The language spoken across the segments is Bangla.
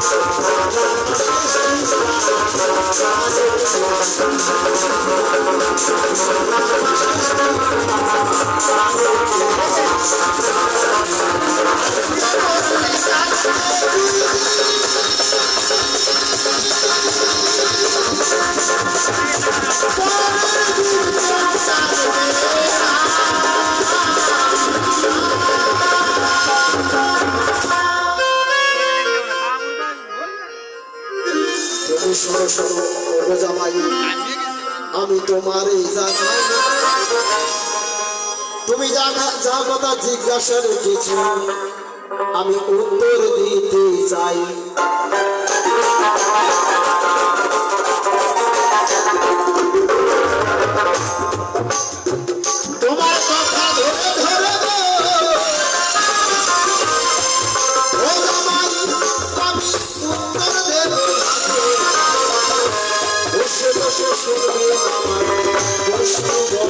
তুমি শোনো আমি তোমার তুমি যা কথা জিজ্ঞাসা রেখেছ আমি উত্তর দিতে চাই।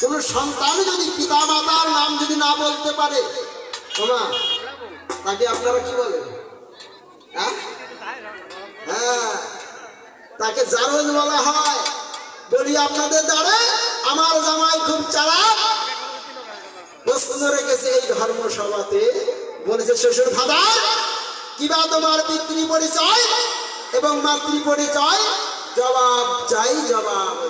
কোন সন্তান যদি পিতা মাতার নাম যদি না বলতে পারে তাকে আপনারা কি বলেন? হ্যাঁ? হ্যাঁ তাকে জারজ বলা হয়। বলি, আপনাদের দ্বারে আমার জামাই খুব চালাক। প্রশ্ন রেখেছে এই ধর্মসভাতে। বলেছে, শ্বশুর ফাদার কিবা তোমার পিতৃ পরিচয় এবং মাতৃ পরিচয় জবাব চাই জবাব।